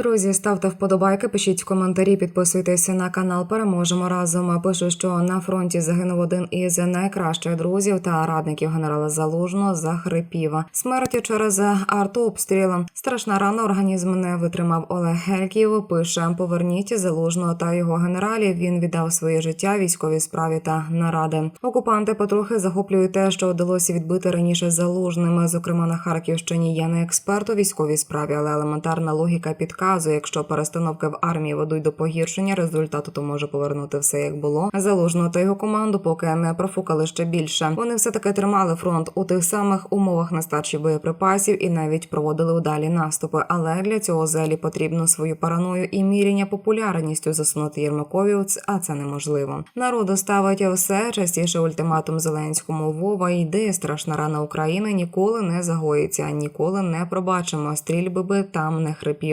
Друзі, ставте вподобайки, пишіть коментарі, підписуйтеся на канал. Переможемо разом. Пишу, що на фронті загинув один із найкращих друзів та радників генерала Залужного захрипів. Смерті через артобстріл. Страшна рана організм не витримав Олег Гельків. Пише: поверніть залужного та його генералів. Він віддав своє життя військовій справі та наради. Окупанти потрохи захоплюють те, що вдалося відбити раніше залужними. Зокрема на Харківщині. Я не експерт у військовій справі, але елементарна логіка підказує, якщо перестановки в армії ведуть до погіршення результату, то може повернути все як було. Залужного та його команду поки не профукали ще більше. Вони все таки тримали фронт у тих самих умовах нестачі боєприпасів і навіть проводили удалі наступи. Але для цього зелі потрібно свою параною і міряння популярністю засунути Єрмакові, а це неможливо. Народу ставить все частіше ультиматум Зеленському. Вова йди, страшна рана України ніколи не загоїться, ніколи не пробачимо. Стрільби би там не хрипів.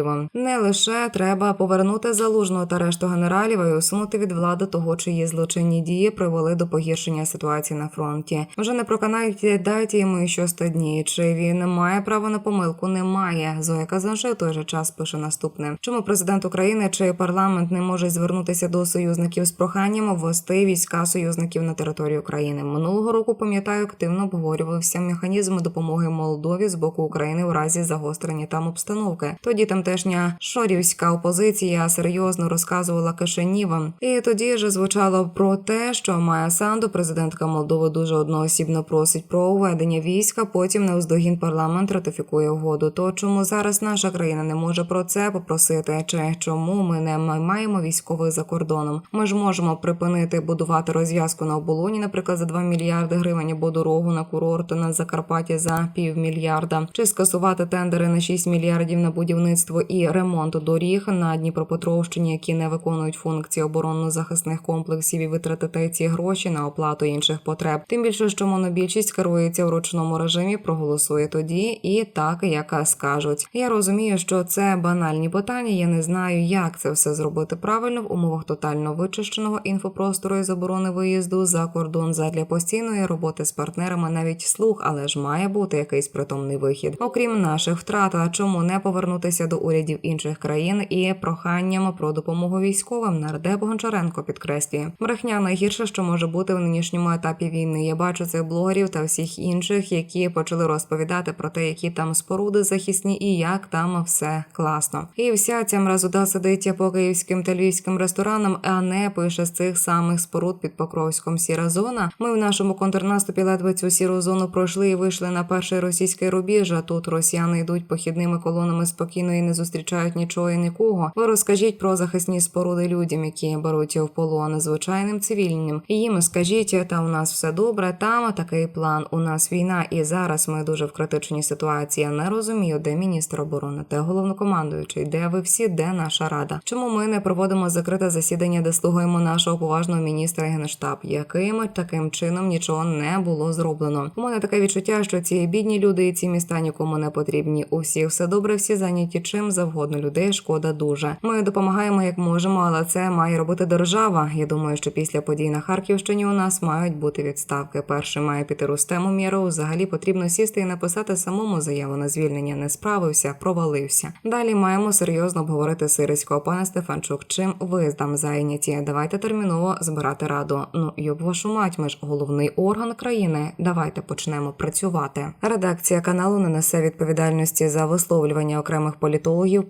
Не лише треба повернути залужного та решту генералів і усунути від влади того, чиї злочинні дії привели до погіршення ситуації на фронті. Вже не проканайте, дайте йому ще 100 днів. Чи він має право на помилку? Немає. Зоя Казанше в той же час пише наступне: чому президент України чи парламент не може звернутися до союзників з проханням ввести війська союзників на територію України? Минулого року пам'ятаю, активно обговорювався механізм допомоги Молдові з боку України у разі загострення там обстановки. Тоді тамтешня шорівська опозиція серйозно розказувала Кишинівам. І тоді ж звучало про те, що Майя Санду, президентка Молдови, дуже одноосібно просить про уведення війська. Потім неуздогін парламент ратифікує угоду. То чому зараз наша країна не може про це попросити? Чи чому ми не маємо військових за кордоном? Ми ж можемо припинити будувати розв'язку на оболоні, наприклад, за 2 мільярди гривень або дорогу на курорт на Закарпатті за півмільярда, чи скасувати тендери на 6 мільярдів на будівництво і ремонт доріг на Дніпропетровщині, які не виконують функції оборонно-захисних комплексів, і витратити ці гроші на оплату інших потреб. Тим більше, що монобільшість керується в ручному режимі, проголосує тоді і так, як скажуть. Я розумію, що це банальні питання. Я не знаю, як це все зробити правильно в умовах тотально вичищеного інфопростору і заборони виїзду за кордон задля постійної роботи з партнерами, навіть слух, але ж має бути якийсь притомний вихід. Окрім наших втрат, а чому не повернутися до урядів інших країн і проханням про допомогу військовим нардеп Гончаренко підкреслює. Брехня найгірше, що може бути в нинішньому етапі війни. Я бачу цих блогерів та всіх інших, які почали розповідати про те, які там споруди захисні і як там все класно. І вся ця мразота сидить по київським та львівським ресторанам, а не пише з цих самих споруд під Покровськом сіра зона. Ми в нашому контрнаступі ледве цю сіру зону пройшли і вийшли на перший російський рубіж. А тут росіяни йдуть похідними колонами спокійно і не зустрічають нічого і нікого. Ви розкажіть про захисні споруди людям, які беруть в полон звичайним цивільним. І їм скажіть, та у нас все добре. Там такий план. У нас війна, і зараз ми дуже в критичній ситуації. Я не розумію, де міністр оборони, де головнокомандуючий, де ви всі, де наша рада. Чому ми не проводимо закрите засідання, де слухаємо нашого поважного міністра і генштаб, яким таким чином нічого не було зроблено? У мене таке відчуття, що ці бідні люди і ці міста нікому не потрібні. У всіх все добре, всі зайняті чим завгодно. Людей шкода дуже. Ми допомагаємо як можемо, але це має робити держава. Я думаю, що після подій на Харківщині у нас мають бути відставки. Перший має піти Рустему Мєру. Взагалі потрібно сісти і написати самому заяву на звільнення. Не справився, провалився. Далі маємо серйозно обговорити Сирицького пане Стефанчук. Чим ви там зайняті? Давайте терміново збирати раду. Ну йоб вашу мать, ми ж головний орган країни. Давайте почнемо працювати. Редакція каналу не несе відповідальності за висловлювання окремих політологів,